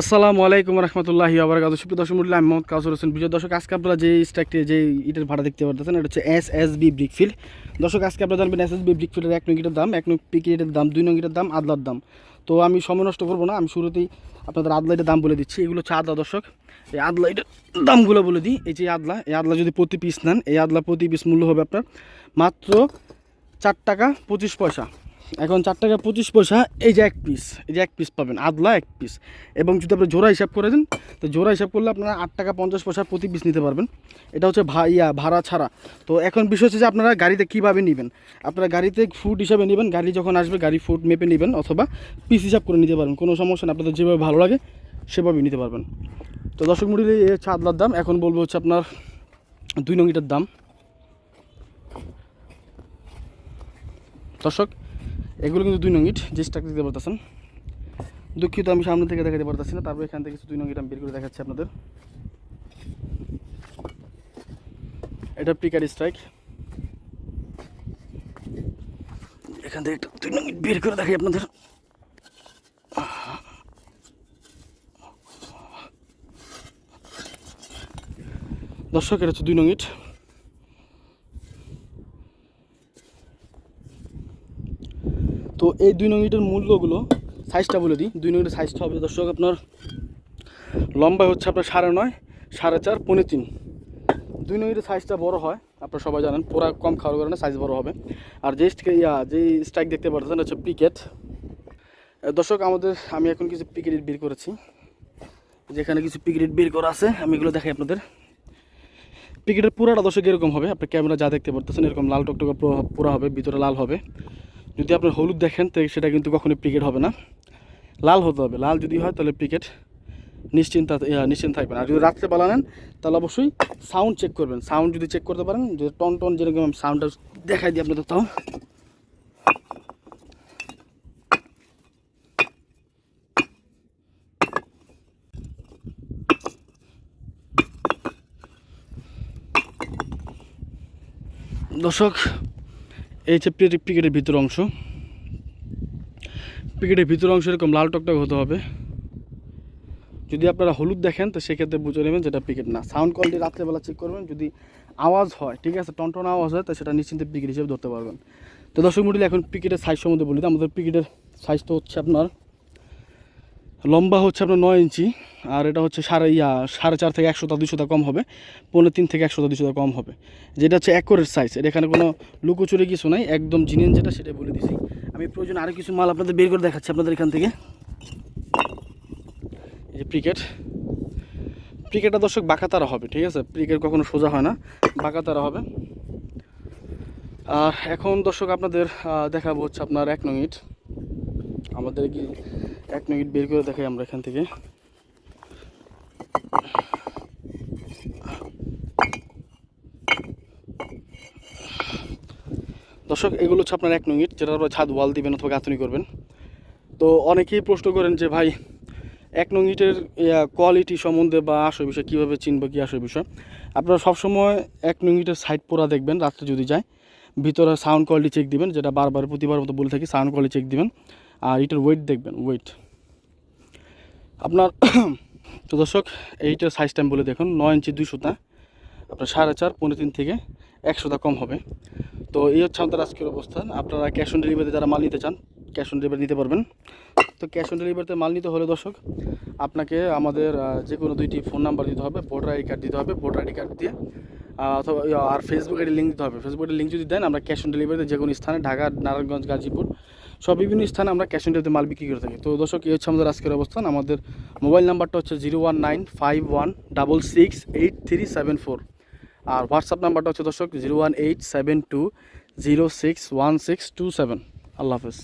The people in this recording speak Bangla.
আসসালামু আলাইকুম রহমতুল্লাহ আবরকাত সুপ্রিয় দর্শক মন্ডলী, আমি মোহাম্মদ কাউসর হোসেন। বিজয় দর্শক, আজকে আপনারা যে স্ট্রাকটি যে ইটের ভাড়া দেখতে পারতেছেন, এটা হচ্ছে এস এস বি ব্রিকফিল্ড দর্শক, আজকে আপনারা জানবেন এস এস বি ব্রিকফিল্ডের এক নং ইটের দাম, এক নং পিকেটের দাম, দুই নং ইটের দাম, আদলার দাম। তো আমি সময় নষ্ট করব না, আমি শুরুতেই আপনাদের আদলা ইটের দাম বলে দিচ্ছি। এগুলো হচ্ছে আদলা দর্শক। এই আদলা ইটের দামগুলো বলে দিই। এই যে আদলা, এই আদলা যদি প্রতি পিস নেন, এই আদলা প্রতি পিস মূল্য হবে আপনার মাত্র চার টাকা পঁচিশ পয়সা। এখন চার টাকা পঁচিশ পয়সা, এই যে এক পিস এই যে এক পিস পাবেন, আদলা এক পিস এবং যদি আপনি জোড়া হিসাব করে দেন, তো জোড়া হিসাব করলে আপনারা আট টাকা পঞ্চাশ পয়সা প্রতি পিস নিতে পারবেন। এটা হচ্ছে ভা, ইয়া, ভাড়া ছাড়া। তো এখন বিষয় হচ্ছে যে আপনারা গাড়িতে কীভাবে নেবেন? আপনারা গাড়িতে ফুড হিসাবে নেবেন, গাড়ি যখন আসবে, গাড়ি ফুড মেপে নেবেন অথবা পিস হিসাব করে নিতে পারবেন। কোনো সমস্যা নেই, আপনাদের যেভাবে ভালো লাগে, সেভাবেই নিতে পারবেন। তো দর্শক মুড়ি এই হচ্ছে আদলার দাম। এখন বলব হচ্ছে আপনার দুই নঙ্গিটার দাম। দর্শক এগুলো কিন্তু দুই নং ইট, যে স্টাক দিতে পারতেছেন। দুঃখিত, আমি সামনে থেকে দেখাতে পারতেছি না, তারপর এখান থেকে কিছু দুই নং ইট আমি বের করে দেখাচ্ছি আপনাদের। এটা পিকার স্ট্রাইক এখান থেকে একটা দুই নং ইট বের করে দেখাই আপনাদের। দর্শক, এটা হচ্ছে দুই নং ইট। তো এই দুই নং ইটের মূল্যগুলো সাইজটা বলে দিই। দুই নং সাইজটা হবে দর্শক আপনার লম্বা হচ্ছে আপনার সাড়ে নয়, সাড়ে চার, পৌনে তিন। দুই নং সাইজটা বড় হয়, আপনারা সবাই জানেন পোড়া কম খাওয়ার কারণে সাইজ বড় হবে। আর যে ইয়া, যে স্ট্রাইক দেখতে পাচ্ছেন হচ্ছে পিকেট দর্শক, আমাদের, আমি এখন কিছু পিকেট বের করেছি। যেখানে কিছু পিকেট বের করা আছে, আমি এগুলো দেখাই আপনাদের। পিকেটের পুরাটা দর্শক এরকম হবে আপনার ক্যামেরা যা দেখতে পারতেছেন, এরকম লাল টকটকে পুরা হবে, ভিতরে লাল হবে। যদি আপনার হলুদ দেখেন, তো সেটা কিন্তু কখনোই পিকেট হবে না। লাল হতে হবে। লাল যদি হয়, তাহলে পিকেট নিশ্চিন্ত নিশ্চিন্ত থাকবেন। আর যদি রাত্রে বেলা নেন, তাহলে অবশ্যই সাউন্ড চেক করবেন। সাউন্ড যদি চেক করতে পারেন যদি টন টন যেরকম সাউন্ডটা দেখাই দিই আপনাদের তাও। দর্শক এই পিকেটের পিকেটের ভিতর অংশ। পিকেটের ভিতর অংশ এরকম লাল টকটক হতে হবে। যদি আপনারা হলুদ দেখেন, তো সেক্ষেত্রে বুঝে নেবেন যেটা পিকেট না। সাউন্ড কোয়ালিটি রাত্রেবেলা চেক করবেন। যদি আওয়াজ হয়, ঠিক আছে, টনটন আওয়াজ হয়, তো সেটা নিশ্চিন্তে পিকেট হিসেবে ধরতে পারবেন। তো দর্শক মন্ডলী, এখন পিকেটের সাইজ সম্বন্ধে বলি। আমাদের পিকেটের সাইজটা হচ্ছে আপনার লম্বা হচ্ছে আপনার নয় ইঞ্চি, আর এটা হচ্ছে সাড়ে ইয়া, সাড়ে চার থেকে একশোটা দুশোটা কম হবে পনেরো তিন থেকে একশোটা দুশোটা কম হবে। যেটা হচ্ছে একরের সাইজ এটা এখানে কোনো লুকোচুরি কিছু নাই, একদম জিনিয়ান যেটা সেটাই বলে দিছি। আমি প্রয়োজন আরও কিছু মাল আপনাদের বের করে দেখাচ্ছি আপনাদের এখান থেকে। এই যে ক্রিকেট ক্রিকেটটা দর্শক বাঁকাতারা হবে, ঠিক আছে? ক্রিকেট কখনো সোজা হয় না, বাঁকাতারা হবে। আর এখন দর্শক আপনাদের দেখাবো হচ্ছে আপনার এক নং ইট। আমাদের কি এক ইট বের করে দেখাই আমরা এখান থেকে। দর্শক, এগুলো হচ্ছে আপনার এক ইট যেটা ছাদ ওয়াল দিবেন অথবা গাঁথনি করবেন। তো অনেকেই প্রশ্ন করেন যে, ভাই, এক ইটের কোয়ালিটি সম্বন্ধে বা আসল বিষয় কীভাবে চিনবো, কী আসল বিষয়? আপনারা সবসময় এক ইটের সাইড পোড়া দেখবেন, রাত্রে যদি যায়। ভিতরে সাউন্ড কোয়ালিটি চেক দিবেন, যেটা বারবার, প্রতিবার মতো বলে থাকি সাউন্ড কোয়ালিটি চেক দিবেন। আর ইটের ওয়েট দেখবেন ওয়েট আপনার, তো দর্শক, এইটার সাইজটা আমি বলে দেখুন, নয় ইঞ্চি দুই সুতা, আপনার সাড়ে চার পনেরো তিন থেকে এক সুতা কম হবে। তো এই হচ্ছে আমাদের আজকের অবস্থান। আপনারা ক্যাশ অন ডেলিভারিতে যারা মাল নিতে চান ক্যাশ অন ডেলিভারি নিতে পারবেন। তো ক্যাশ অন ডেলিভারিতে মাল নিতে হলে দর্শক, আপনাকে আমাদের যে কোনো দুইটি ফোন নাম্বার দিতে হবে ভোটার আইডি কার্ড দিতে হবে ভোটার আইডি কার্ড দিয়ে অথবা আর ফেসবুক আইডি লিঙ্ক দিতে হবে। ফেসবুক আইডি লিঙ্ক যদি দেন, আমরা ক্যাশ অন ডেলিভারিতে যে কোনো স্থানে, ঢাকা, নারায়ণগঞ্জ, গাজীপুর সব বিভিন্ন স্থানে আমরা ক্যাশ অন ডেলিভারিতে মাল বিক্রি করে থাকি। তো দর্শক, এই হচ্ছে আমাদের আজকের অবস্থান। আমাদের মোবাইল নাম্বারটা হচ্ছে zero one nine five one double six eight three seven four আর হোয়াটসঅ্যাপ নাম্বারটা হচ্ছে দর্শক zero one eight seven two zero six one six two seven আল্লাহ হাফেজ।